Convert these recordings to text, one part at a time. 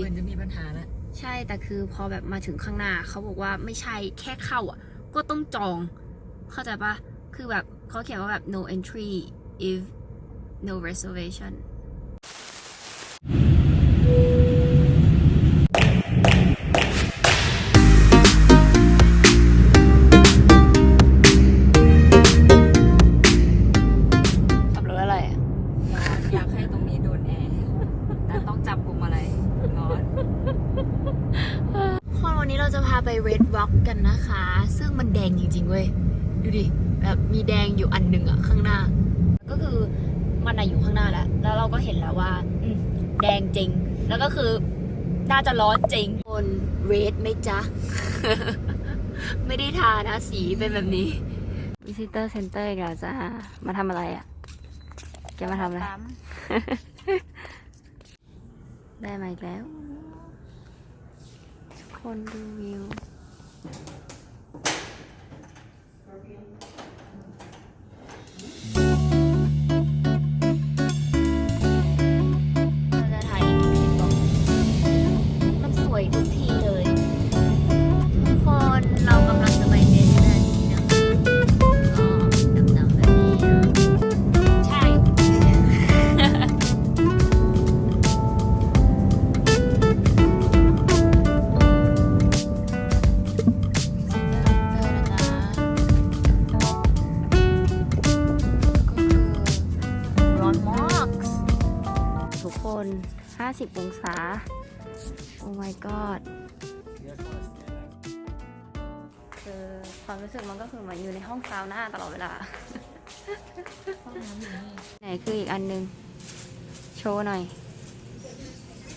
เหมือนจะมีปัญหาแล้วใช่แต่คือพอแบบมาถึงข้างหน้าเขาบอกว่าไม่ใช่แค่เข้าอะ ก็ต้องจอง เข้าใจปะคือแบบเขาเขียนว่าแบบ no entry if no reservation ริงๆเว้ยดูดิแบบมีแดงอยู่อันหนึ่งอะข้างหน้า ก็คือมันอะอยู่ข้างหน้าแล้วแล้วเราก็เห็นแล้วว่าอืมแดงจริง แล้วก็คือน่าจะร้อนจริงบน Red ไหมจ๊ะ ไม่ได้ทานะสีเป็นแบบนี้ Visitor Center อีกแล้วจ้ามาทำอะไรอะแกมาทำอะไรได้มาอีกแล้วคนดูวิว คือความรู้สึกมันก็คือเหมือนอยู่ในห้องซาวน่าตลอดเวลา ห้องน้ำอยู่นี่ไหนคืออีกอันหนึง โชว์หน่อย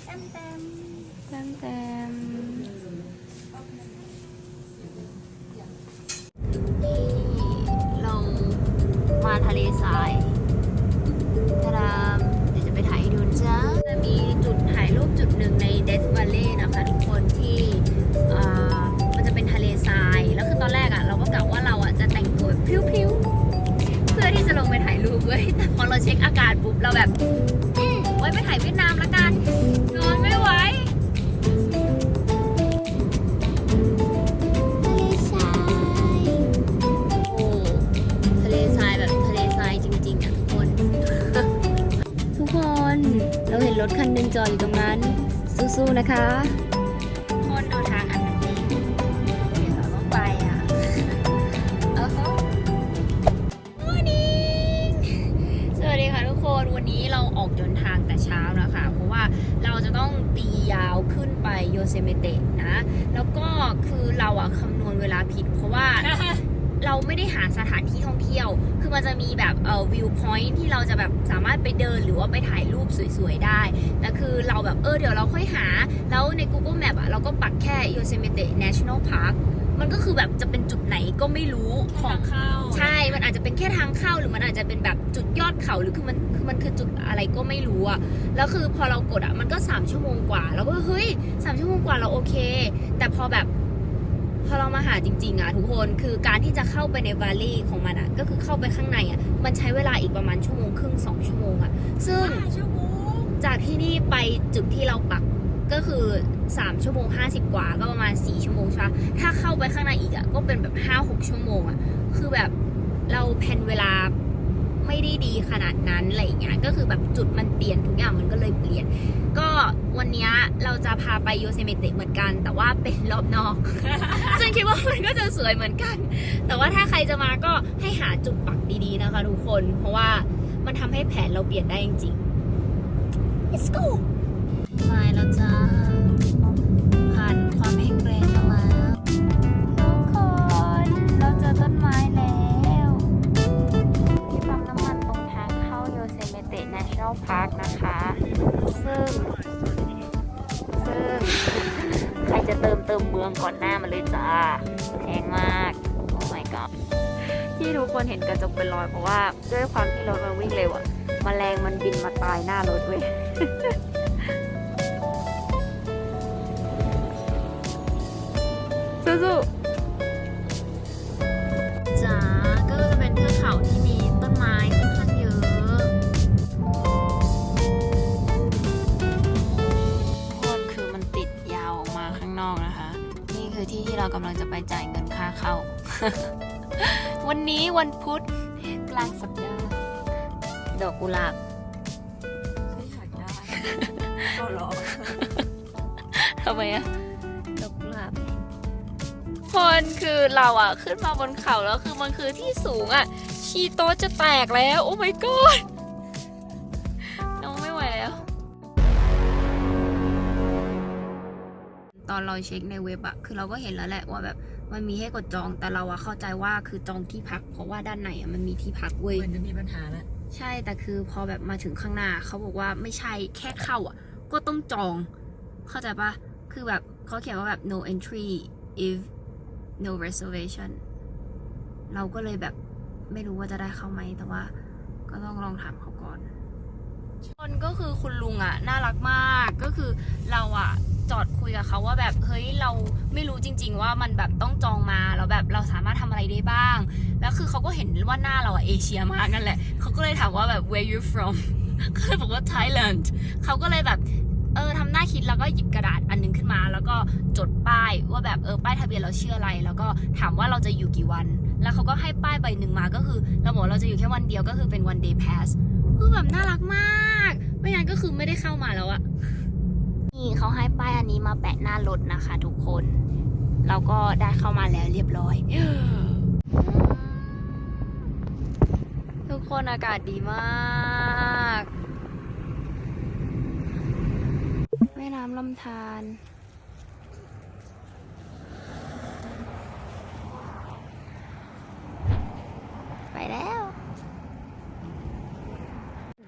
แต้มแต้มแต้มแต้มนี่เรามาทะเลทรายตารามเดี๋ยวจะไปถ่ายให้ดูนะจ้า ว้ยแต่พอเราเช็คอาการปุ๊บเราแบบไว้ไปถ่ายเวียดนามละกันนอนไม่ไหวโอ้ทะเลทรายแบบทะเลทรายจริงๆทุกคนทุกคนเราเห็นรถคันหนึ่งจอดอยู่ตรงนั้น สู้ๆนะคะ ต้องตียาวขึ้นไปโยเซเมเตะนะ แล้วก็คือเราอะคำนวณเวลาผิดเพราะว่าเราไม่ได้หาสถานที่ท่องเที่ยว คือมันจะมีแบบเอ่อวิวพอยท์ที่เราจะแบบสามารถไปเดินหรือว่าไปถ่ายรูปสวยๆได้ แต่คือเราแบบเออเดี๋ยวเราค่อยหา แล้วใน Google Map อะเราก็ปักแค่ Yosemite National Park มันก็คือแบบจะเป็นจุดไหนก็ไม่รู้ของเข้า ใช่ มันอาจจะเป็นแค่ทางเข้าหรือมันอาจจะเป็นแบบจุดยอดเขาหรือคือมันคือ มันคือจุดอะไรก็ไม่รู้อะแล้วคือพอเรากดอะมันก็3ชั่วโมงกว่า แล้วก็เฮ้ยสามชั่วโมงกว่าเราโอเค แต่พอแบบพอเรามาหาจริงๆอะทุกคนคือการที่จะเข้าไปในวาลีของมันอะก็คือเข้าไปข้างในอะมันใช้เวลาอีกประมาณชั่วโมงครึ่งสองชั่วโมงอะซึ่งชั่วโมงจากที่นี่ไปจุดที่เราปักก็คือ 3 ชั่วโมง 50 กว่าก็ประมาณ 4 ชั่วโมงใช่ปะถ้าเข้าไปข้างในอีกอะก็เป็นแบบ 5-6 ชั่วโมงอะคือแบบเราแพลนเวลา ไม่ได้ดีขนาดนั้นอะไรอย่างเงี้ยก็คือแบบจุดมันเปลี่ยนทุกอย่างมันก็เลยเปลี่ยน ก็วันนี้เราจะพาไปโยเซเมเตะเหมือนกัน แต่ว่าเป็นรอบนอก ซึ่งคิดว่ามันก็จะสวยเหมือนกัน แต่ว่าถ้าใครจะมาก็ให้หาจุดปักดีๆนะคะทุกคน เพราะว่ามันทำให้แผนเราเปลี่ยนได้จริงๆ let's go มาแล้วจ้า เตะ National Park นะคะ ซึ่ง ซึ่ง ใครจะเติมเติมเมืองก่อนหน้ามาเลยจ้าแพงมาก โอ้ my god ที่ทุกคนเห็นกระจกเป็นรอยเพราะว่าด้วยความที่รถมันวิ่งเร็วอะมแมลงมันบินมาตายหน้ารถเว้ยสู้ๆ วันนี้วันพุธกลางสัปดาห์ ดอกกุหลาบไม่อยากได้ก็รอทำไมอะดอกกุหลาบคนคือเราอะขึ้นมาบนเขาแล้วคือมันคือที่สูงอะชีโตะจะแตกแล้ว โอ้ my god น้องไม่ไหวแล้ว ตอนเราเช็คในเว็บอะคือเราก็เห็นแล้วแหละว่าแบบ มันมีให้กดจองแต่เราอะเข้าใจว่าคือจองที่พัก เพราะว่าด้านในอะมันมีที่พักเว้ยเหมือนจะมีปัญหาแล้วใช่แต่คือพอแบบมาถึงข้างหน้าเขาบอกว่าไม่ใช่แค่เข้าอะก็ต้องจอง เข้าใจปะคือแบบเขาเขียนว่าแบบ no entry if no reservation เราก็เลยแบบไม่รู้ว่าจะได้เข้าไหมแต่ว่า ก็ต้องลองถามเขาก่อนคนก็คือคุณลุงอะน่ารักมากก็คือเราอะ จอดคุยกับเขาว่าแบบเฮ้ยเราไม่รู้จริง ๆ ว่ามันแบบต้องจองมาแล้วแบบเราสามารถทำอะไรได้บ้าง แล้วคือเขาก็เห็นว่าหน้าเราอะเอเชียมากนั่นแหละเขาก็เลยถามว่าแบบ where you from ก็เลยบอกว่า Thailand เขาก็เลยแบบเออทำหน้าคิดแล้วก็หยิบกระดาษอันหนึงขึ้นมา แล้วก็จดป้ายว่าแบบเออป้ายทะเบียนเราเชื่ออะไร แล้วก็ถามว่าเราจะอยู่กี่วัน แล้วเขาก็ให้ป้ายใบหนึ่งมาก็คือเราบอกเราจะอยู่แค่วันเดียวก็คือเป็น one day pass คือแบบน่ารักมาก ไม่งั้นก็คือไม่ได้เข้ามาแล้วอะ นี่เขาให้ป้ายอันนี้มาแปะหน้ารถนะคะ ทุกคน เราก็ได้เข้ามาแล้วเรียบร้อย ทุกคนอากาศดีมาก แม่น้ำลำธารไปแล้ว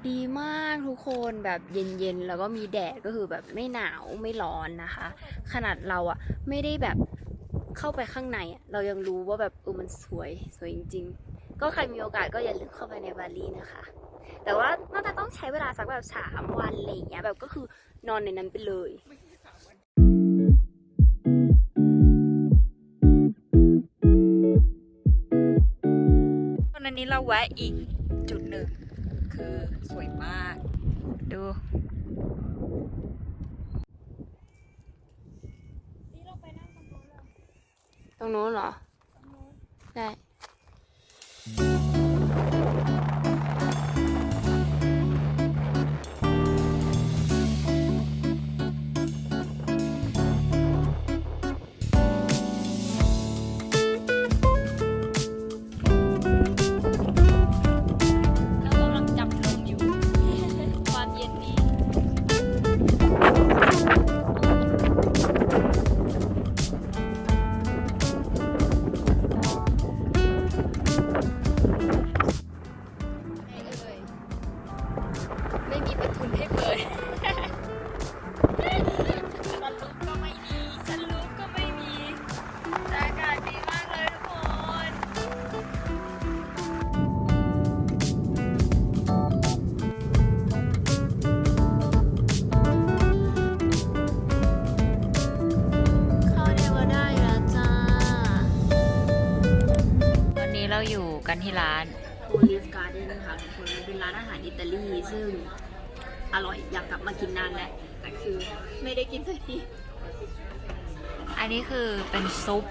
ดีมาก ทุกคนแบบเย็นๆ แล้วก็มีแดดก็คือแบบไม่หนาวไม่ร้อนนะคะ ขนาดเราอะไม่ได้แบบเข้าไปข้างในอะเรายังรู้ว่าแบบเออมันสวยสวยจริง ๆ ก็ใครมีโอกาสก็อย่าลืมเข้าไปในบาลีนะคะ แต่ว่าน่าจะต้องใช้เวลาสักแบบสามวันอะไรอย่างเงี้ยแบบก็คือนอนในนั้นไปเลยตอนนี้เราแวะอีกจุดหนึ่งคือสวยมาก ดู ตรงนู้นเหรอ ได้ อร่อยอยากกลับมากินนานแล้วแต่คือไม่ได้กินสักทีอันนี้คือเป็นซุป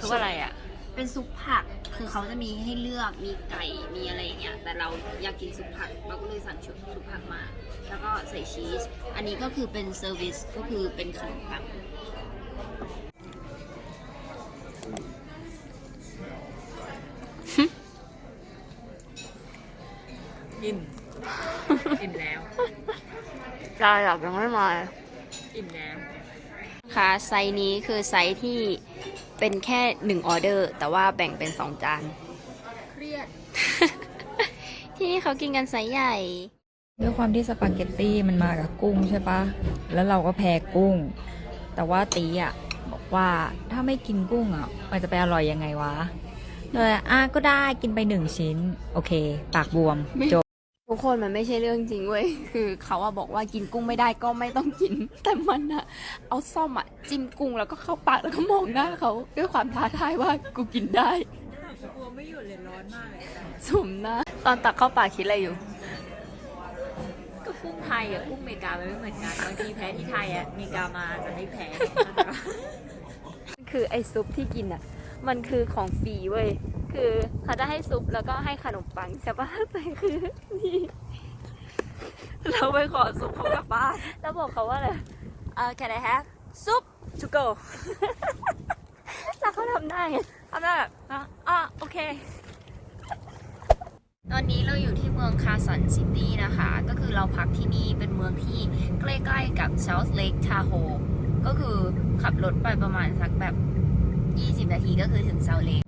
ซุปอะไรอะ เป็นซุปผักคือเขาจะมีให้เลือกมีไก่มีอะไรอย่างเงี้ยแต่เราอยากกินซุปผักเราก็เลยสั่งชุดซุปผักมา แล้วก็ใส่ชีส อันนี้ก็คือเป็นเซอร์วิสก็คือเป็นขนมปังอิ่มอิ่มแล้ว ปลาหลักยังไม่มาอิ่มแล้วค่ะไซส์นี้คือไซส์ที่เป็นแค่หนึ่งออเดอร์ แต่ว่าแบ่งเป็นสองจานเครียด ที่นี่เขากินกันไซส์ใหญ่ด้วยความที่สปาเกตตี้มันมากับกุ้งใช่ปะแล้วเราก็แพ้กุ้ง แต่ว่าตีอะบอกว่าถ้าไม่กินกุ้งอะ มันจะไปอร่อยยังไงวะเลยอะก็ได้กินไปหนึ่งชิ้น โอเค ปากบวมจบทุ กคนมันไม่ใช่เรื่องจริงเว้ย คือเขาอะบอกว่ากินกุ้งไม่ได้ก็ไม่ต้องกิน แต่มันอะเอาซ่อมอะจิ้มกุ้งแล้วก็เข้าปากแล้วก็มองหน้าเขาด้วยความท้าทายว่ากูกินได้กลัวไม่หยุดเลยร้อนมากเลยสมหน้าตอนตักเข้าปากคิดอะไรอยู่ ก็กุ้งไทยกับกุ้งอเมริกามันไม่เหมือนกันบางทีแพ้ที่ไทยอะอเมริกามาจะไม่แพ้ คือไอซุปที่กินอะ มันคือของฟรีเว้ย คือเขาจะให้ซุปแล้วก็ให้ขนมปังใช่ปะแต่คือนี่เราไปขอซุปเขากลับบ้านแล้วบอกเขาว่าอะไรเออ can I have soup to go แล้วเขาทำได้ไงทำได้แบบอะอะโอเคตอนนี้เราอยู่ที่เมืองคาสันซิตี้นะคะ ก็คือเราพักที่นี่เป็นเมืองที่ใกล้ๆกับ South Lake Tahoe ก็คือขับรถไปประมาณสักแบบ 20 นาทีก็คือถึงเซาเล็ก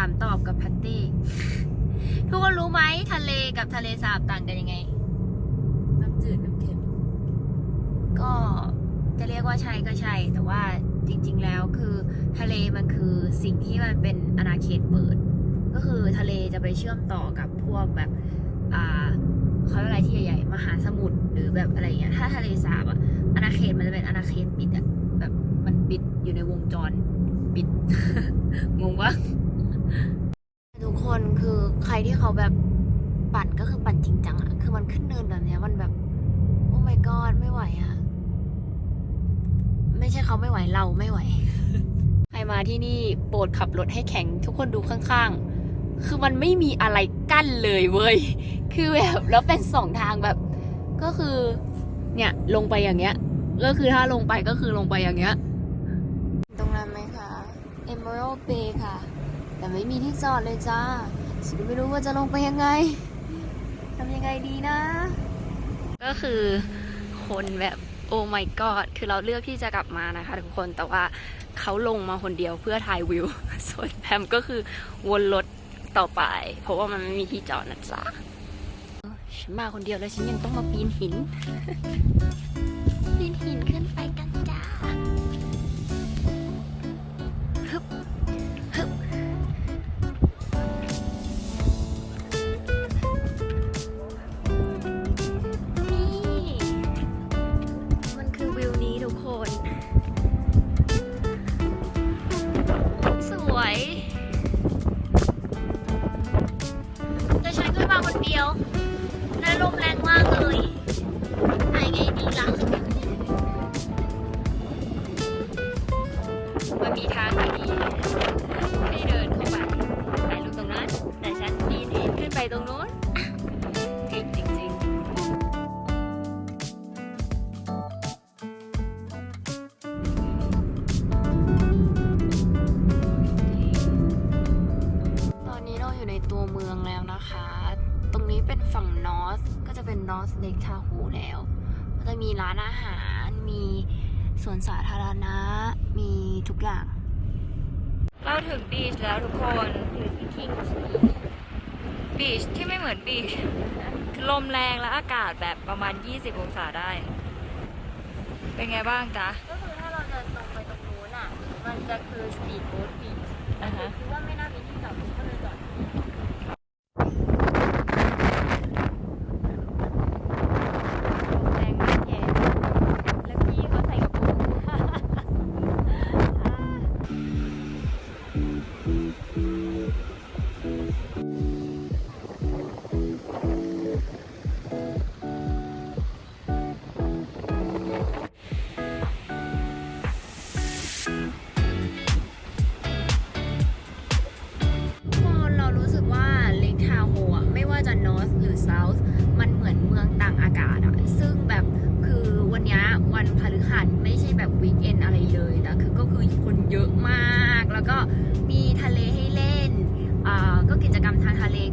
ามตอบกับแพตตี้ ทุกคนรู้ไหมทะเลกับทะเลสาบต่างกันยังไง น้ำจืดน้ำเค็มก็จะเรียกว่าใช่ก็ใช่ แต่ว่าจริง ๆ แล้วคือทะเลมันคือสิ่งที่มันเป็นอาณาเขตเปิด ก็คือทะเลจะไปเชื่อมต่อกับพวกแบบอ่าเขาเรียกอะไรที่ใหญ่ๆมหาสมุทรหรือแบบอะไรอย่างเงี้ยถ้าทะเลสาบอะอาณาเขตมันจะเป็นอาณาเขตปิดอะแบบมันปิดอยู่ในวงจรปิด งงปะ ทุกคนคือใครที่เขาแบบปั่นก็คือปั่นจริงจังอะคือมันขึ้นเนินแบบเนี้ยมันแบบโอ้ my god ไม่ไหวอะไม่ใช่เขาไม่ไหวเราไม่ไหว ใครมาที่นี่โปรดขับรถให้แข็ง ทุกคนดูข้างๆ คือมันไม่มีอะไรกั้นเลยเว้ย คือแบบแล้วเป็นสองทางแบบ ก็คือ เนี่ยลงไปอย่างเงี้ย ก็คือถ้าลงไปก็คือลงไปอย่างเงี้ย ตรงนั้นไหมคะ Emerald Bay ค่ะ แต่ไม่มีที่จอดเลยจ้าฉันไม่รู้ว่าจะลงไปยังไงทำยังไงดีนะ ก็คือคนแบบโอ้ my god คือเราเลือกที่จะกลับมานะคะทุกคนแต่ว่าเขาลงมาคนเดียวเพื่อถ่ายวิว ส่วนแพมก็คือวนรถต่อไป เพราะว่ามันไม่มีที่จอดนะจ๊ะเออฉันมาคนเดียวแล้วฉันยังต้องมาปีนหิน ปีนหินขึ้นไป แเป็นนอร์ Lake Tahoe แล้ว ก็จะมีร้านอาหาร มีสวนสาธารณะ มีทุกอย่าง เราถึงบีชแล้วทุกคนอยู่ที่ Kings บีชที่ไม่เหมือนบีชคือลมแรงและอากาศแบบประมาณ 20 องศาได้ เป็นไงบ้างจ๊ะ ก็คือถ้าเราเดินตรงไปตรงนู้นอะ มันจะคือ Speed Boat Beach อ่าฮะคือว่าไม่น่า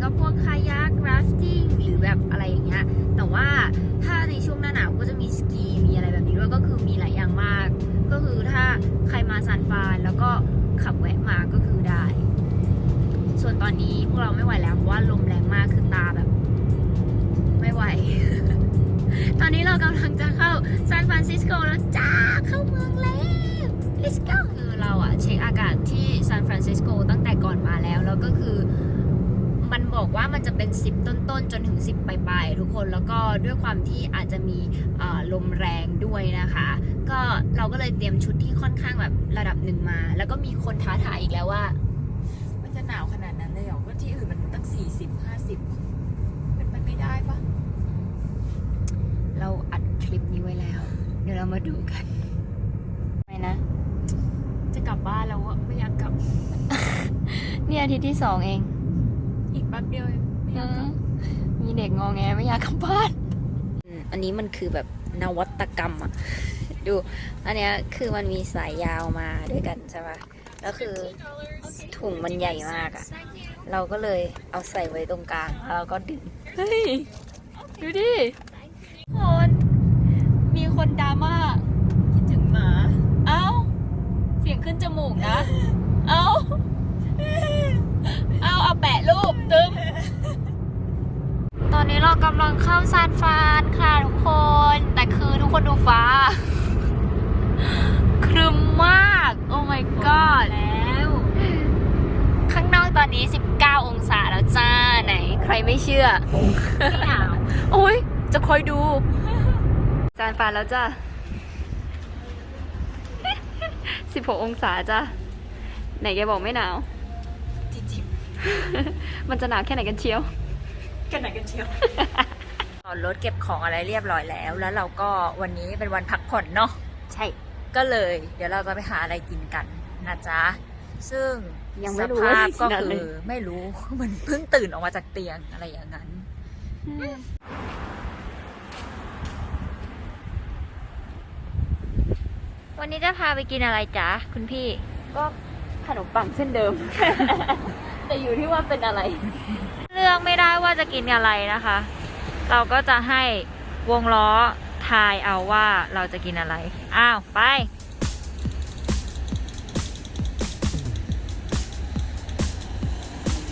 ก็พวกคายักราฟติ้งหรือแบบอะไรอย่างเงี้ย แต่ว่าถ้าในช่วงหน้าหนาวก็จะมีสกีมีอะไรแบบนี้ด้วยก็คือมีหลายอย่างมาก ก็คือถ้าใครมาซานฟรานแล้วก็ขับแวะมาก็คือได้ ส่วนตอนนี้พวกเราไม่ไหวแล้วเพราะว่าลมแรงมากคือตาแบบ ไม่ไหว ตอนนี้เรากำลังจะเข้าซานฟรานซิสโกแล้วจ้าเข้าเมืองแล้ว let's go คือเราอะเช็คอากาศที่ซานฟรานซิสโกตั้งแต่ก่อนมาแล้วแล้วก็คือ มันบอกว่ามันจะเป็น 10 ต้นๆ จนถึง 10 ปลายๆ ทุกคนแล้วก็ด้วยความที่อาจจะมีเอ่อลมแรงด้วยนะคะ ก็เราก็เลยเตรียมชุดที่ค่อนข้างแบบระดับหนึ่งมา แล้วก็มีคนท้าทายอีกแล้วว่า มันจะหนาวขนาดนั้นเลยเหรอก็ที่อื่นมันตั้งสี่สิบห้าสิบเป็นไปไม่ได้ปะเราอัดคลิปนี้ไว้แล้ว เดี๋ยวเรามาดูกันไปนะ จะกลับบ้านแล้วอะไม่อยากกลับนี่อาทิตย์ที่สองเองอีกแป๊บเดียวเองไม่อยากกลับมีเด็กงองแงไม่อยากกลับบ้านอันนี้มันคือแบบนวัตกรรมอะดู อันเนี้ยคือมันมีสายยาวมาด้วยกันใช่ปะแล้วคือถุงมันใหญ่มากอะเราก็เลยเอาใส่ไว้ตรงกลางแล้วเราก็ดึง เฮ้ย ดูดิคนมีคนดราม่าคิดถึงหมา เอ้า เสียงขึ้นจมูกนะ เอ้าเอ้าเอา แปะรูปตึมตอนนี้เรากำลังเข้าซานฟรานค่ะทุกคน แต่คือทุกคนดูฟ้า ครึมมาก โอ้ my god แล้ว ข้างนอกตอนนี้ 19 องศาแล้วจ้า ไหน ใครไม่เชื่อไม่หนาวโอ้ย จะคอยดูจานฟานแล้วจ้า16 องศาจ้าไหนแกบอกไม่หนาวจิจิบ มันจะหนาวแค่ไหนกันเชียวกันไหนกันเชียวเอารถเก็บของอะไรเรียบร้อยแล้ว แล้วเราก็วันนี้เป็นวันพักผ่อนเนาะ ใช่ ก็เลย เดี๋ยวเราจะไปหาอะไรกินกันนะจ๊ะ ซึ่งยังไม่รู้สภาพก็ว่าจะกินอะไรคือไม่รู้เหมือนเพิ่งตื่นออกมาจากเตียงอะไรอย่างนั้นวันนี้จะพาไปกินอะไรจ๊ะคุณพี่ ก็ขนมปังเช่นเดิม แต่อยู่ที่ว่าเป็นอะไร เลือกไม่ได้ว่าจะกินอะไรนะคะ เราก็จะให้วงล้อทายเอาว่าเราจะกินอะไร อ้าว ไป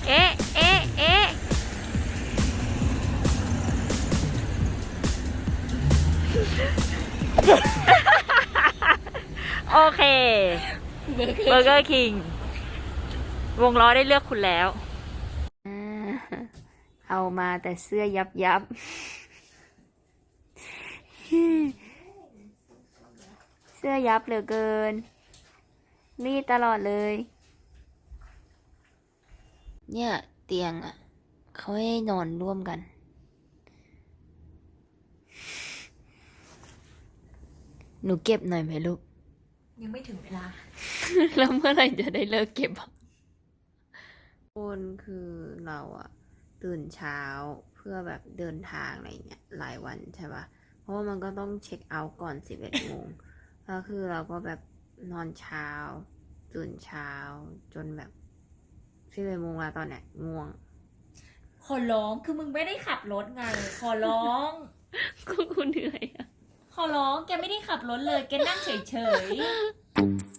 เอ๊ะ เอ๊ะ เอ๊ะ โอเค เบอร์เกอร์คิง วงล้อได้เลือกคุณแล้วอ่าเอามาแต่เสื้อยับยับเสื้อยับเหลือเกิน รีดตลอดเลย เนี่ย เตียงอะ เขาให้นอนร่วมกัน หนูเก็บหน่อยไหมลูก ยังไม่ถึงเวลา แล้วเมื่อไหร่จะได้เลิกเก็บอะ คนคือเราอะตื่นเช้าเพื่อแบบเดินทางอะไรเงี้ยหลายวันใช่ปะเพราะว่ามันก็ต้องเช็คเอาท์ก่อนสิบเอ็ดโมงแล้วคือเราก็แบบนอนเช้า ตื่นเช้าจนแบบสิบเอ็ดโมงแล้วตอนเนี้ยง่วง ขอร้องคือมึงไม่ได้ขับรถไง ขอร้อง ก็คุณเหนื่อยอะขอร้องแกไม่ได้ขับรถเลยแกนั่งเฉยๆ